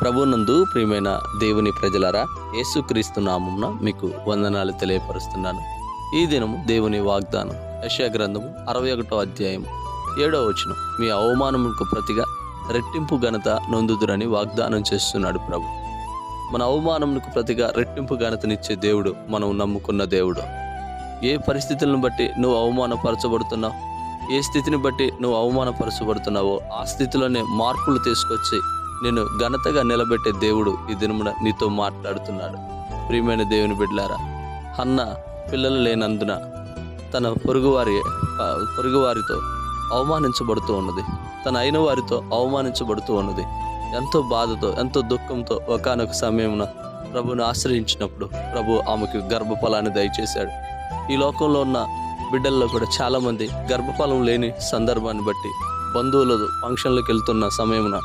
ప్రభునందు ప్రియమైన దేవుని ప్రజలారా యేసుక్రీస్తు నామమున మీకు వందనాలు తెలియపరుస్తున్నాను. ఈ దినము దేవుని వాగ్దానం యశా గ్రంథము అరవై ఒకటో అధ్యాయం ఏడో వచనం. మీ అవమానములకు ప్రతిగా రెట్టింపు ఘనత నొందుదురని వాగ్దానం చేస్తున్నాడు ప్రభు. మన అవమానములకు ప్రతిగా రెట్టింపు ఘనతనిచ్చే దేవుడు మనం నమ్ముకున్న దేవుడు. ఏ పరిస్థితులను బట్టి నువ్వు అవమానపరచబడుతున్నావు? ఏ స్థితిని బట్టి నువ్వు అవమానపరచబడుతున్నావో ఆ స్థితిలోనే మార్పులు తీసుకొచ్చి నేను ఘనతగా నిలబెట్టే దేవుడు ఈ దినమున నీతో మాట్లాడుతున్నాడు. ప్రియమైన దేవుని బిడ్డలారా అన్న పిల్లలు లేనందున తన పొరుగువారి పొరుగువారితో అవమానించబడుతూ ఉన్నది. తన అయిన వారితో అవమానించబడుతూ ఉన్నది. ఎంతో బాధతో ఎంతో దుఃఖంతో ఒకానొక సమయమున ప్రభుని ఆశ్రయించినప్పుడు ప్రభు ఆమెకు గర్భఫలాన్ని దయచేశాడు. ఈ లోకంలో ఉన్న బిడ్డల్లో కూడా చాలామంది గర్భఫలం లేని సందర్భాన్ని బట్టి బంధువులు ఫంక్షన్లకు వెళ్తున్న సమయమున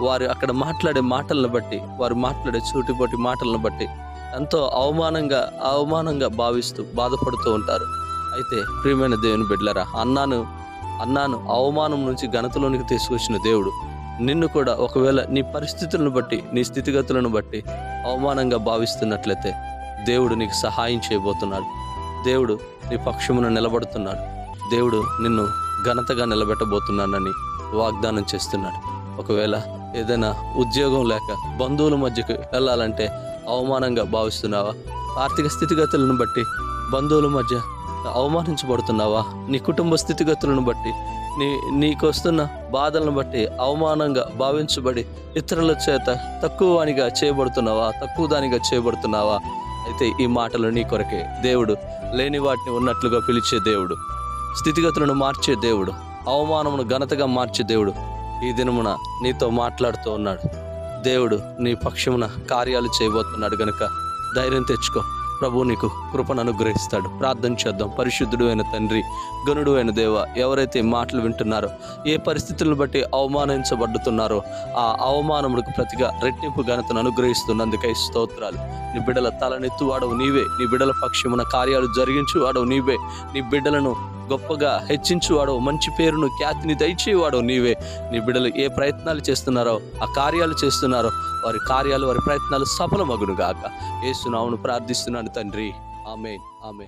వారు అక్కడ మాట్లాడే మాటలను బట్టి వారు మాట్లాడే చూటిపోటి మాటలను బట్టి ఎంతో అవమానంగా అవమానంగా భావిస్తూ బాధపడుతూ ఉంటారు. అయితే ప్రియమైన దేవుని బిడ్డలరా అన్నాను అన్నాను అవమానం నుంచి ఘనతలోనికి తీసుకొచ్చిన దేవుడు నిన్ను కూడా ఒకవేళ నీ పరిస్థితులను బట్టి నీ స్థితిగతులను బట్టి అవమానంగా భావిస్తున్నట్లయితే దేవుడు నీకు సహాయం చేయబోతున్నాడు. దేవుడు నీ పక్షమున నిలబడుతున్నాడు. దేవుడు నిన్ను ఘనతగా నిలబెట్టబోతున్నానని వాగ్దానం చేస్తున్నాడు. ఒకవేళ ఏదైనా ఉద్యోగం లేక బంధువుల మధ్యకు వెళ్ళాలంటే అవమానంగా భావిస్తున్నావా? ఆర్థిక స్థితిగతులను బట్టి బంధువుల మధ్య అవమానించబడుతున్నావా? నీ కుటుంబ స్థితిగతులను బట్టి నీ నీకు వస్తున్న బాధలను బట్టి అవమానంగా భావించబడి ఇతరుల చేత తక్కువ వానిగా చేయబడుతున్నావా? తక్కువ దానిగా చేయబడుతున్నావా? అయితే ఈ మాటలు నీ కొరకే దేవుడు లేని వాటిని ఉన్నట్లుగా పిలిచే దేవుడు స్థితిగతులను మార్చే దేవుడు అవమానమును ఘనతగా మార్చే దేవుడు ఈ దినమున నీతో మాట్లాడుతూ ఉన్నాడు. దేవుడు నీ పక్షమున కార్యాలు చేయబోతున్నాడు గనుక ధైర్యం తెచ్చుకో. ప్రభు నీకు కృపను అనుగ్రహిస్తాడు. ప్రార్థన చేద్దాం. పరిశుద్ధుడు అయిన తండ్రి గనుడు అయిన దేవ ఎవరైతే మాటలు వింటున్నారో ఏ పరిస్థితులను బట్టి అవమానించబడుతున్నారో ఆ అవమానములకు ప్రతిగా రెట్టింపు ఘనతను అనుగ్రహిస్తున్నందుకై స్తోత్రాలు. నీ బిడ్డల తలనెత్తువాడవు నీవే. నీ బిడ్డల పక్షమున కార్యాలు జరిగించువాడవు నీవే. నీ బిడ్డలను గొప్పగా హెచ్చించువాడో మంచి పేరును ఖ్యాతిని దయచేవాడవు నీవే. నీ బిడ్డలు ఏ ప్రయత్నాలు చేస్తున్నారో ఆ కార్యాలు చేస్తున్నారో వారి కార్యాలు వారి ప్రయత్నాలు సఫలమగును ఏసునామును ఏసునావును ప్రార్థిస్తున్నాను తండ్రి. ఆమె ఆమె